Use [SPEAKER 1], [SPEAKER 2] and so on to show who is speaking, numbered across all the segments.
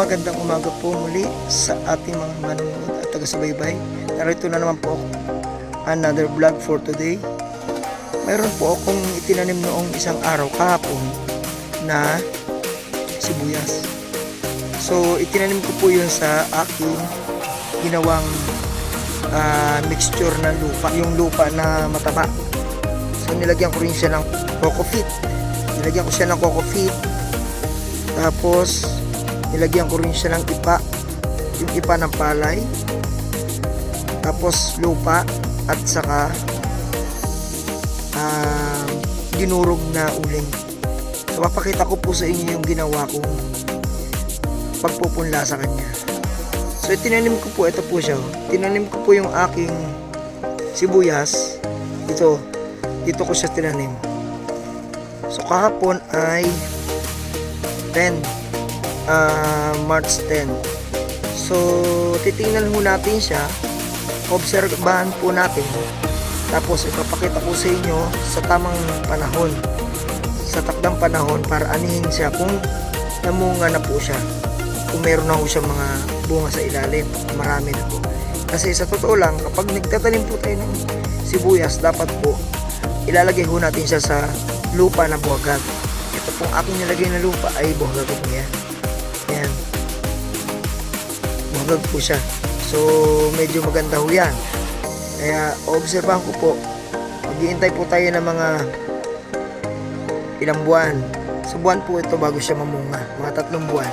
[SPEAKER 1] Magandang umaga po muli sa ating mga manonood at taga-subaybay. Narito na naman po ako another vlog for today. Mayroon po akong itinanim noong isang araw kahapon na sibuyas. So itinanim ko po yun sa aking ginawang ah, mixture ng lupa. Yung lupa na mataba. So nilagyan ko rin siya ng coco fit. Nilagyan ko siya ng coco fit. Tapos nilagyan ko rin siya ng ipa. Yung ipa ng palay. Tapos lupa at saka ah, dinurog na uling. So papakita ko po sa inyo yung ginawa kong pagpupunla sa kanya. So tinanim ko po, ito po siya. oh. Tinanim ko po yung aking sibuyas. Ito, dito ko siya tinanim. So kahapon ay 10 ah, March 10. So titingnan ho natin siya. Obserbahan po natin. Tapos ipapakita ko sa inyo sa tamang panahon. Sa takdang panahon para anihin siya kung namunga na po siya. Kung meron na ho siya mga bunga sa ilalim. Marami na po. Kasi sa totoo lang, kapag nagtatanim po tayo ng sibuyas, dapat po ilalagay ho natin siya sa lupa na buwagag. Ito pong aking nilagay na lupa ay buwagag po yan. Yan. Buwagag po siya. So, medyo maganda ho yan. Kaya, obserbahan ko po. Maghihintay po tayo ng mga ilang buwan. So, buwan po ito bago siya mamunga. Mga tatlong buwan.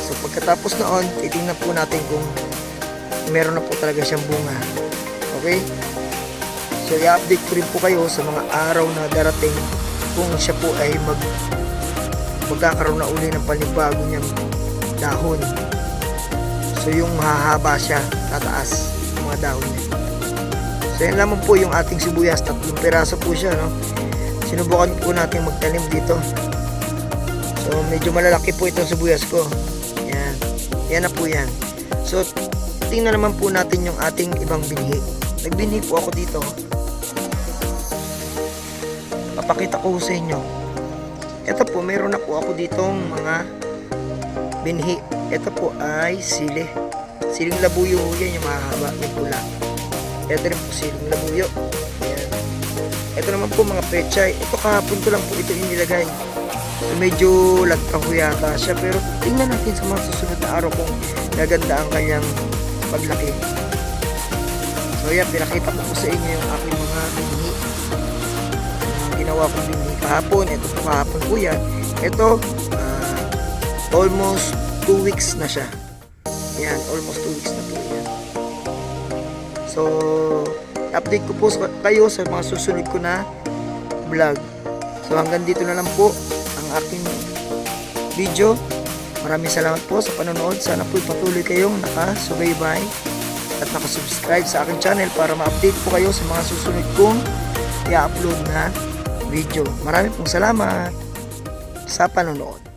[SPEAKER 1] So, pagkatapos noon, titingnan po natin kung meron na po talaga siyang bunga. Okay? So, i-update ko rin po kayo sa mga araw na darating kung siya po ay mag magkakaroon na uli ng panibago niyang dahon. So, yung hahaba siya, tataas yung mga dahon niya. So, yan lamang po yung ating sibuyas. Tatlong piraso po siya, no? Sinubukan po natin magtanim dito. So, medyo malalaki po itong sibuyas ko. Yan. Yan na po yan. So, tingnan naman po natin yung ating ibang binhi. Nagbinhi po ako dito. Papakita ko sa inyo. Ito po, meron na po ako ditong mga binhi. Ito po ay sili. Siling labuyo ho yan, yung mahaba, may pula. Ito rin po siling labuyo. Ayan. Ito naman po mga pechay. Ito kahapon ko lang po ito inilagay. So, medyo lagka ko yata siya. Pero tingnan natin sa mga susunod na araw kung gaganda ang kanyang paglaki. So yan, pinakita ko po sa inyo yung aking. Yung ginawa kong binhi kahapon. Ito po kahapon po yan. Ito, ah, almost 2 weeks na siya. Yan, almost 2 weeks na po yan. So, update ko po kayo sa mga susunod ko na vlog. So hanggang dito na lang po ang aking video. Maraming salamat po sa panonood. Sana po patuloy kayong nakasubaybay at nakasubscribe sa aking channel para ma-update po kayo sa mga susunod kong i-upload na video. Maraming pong salamat sa panonood.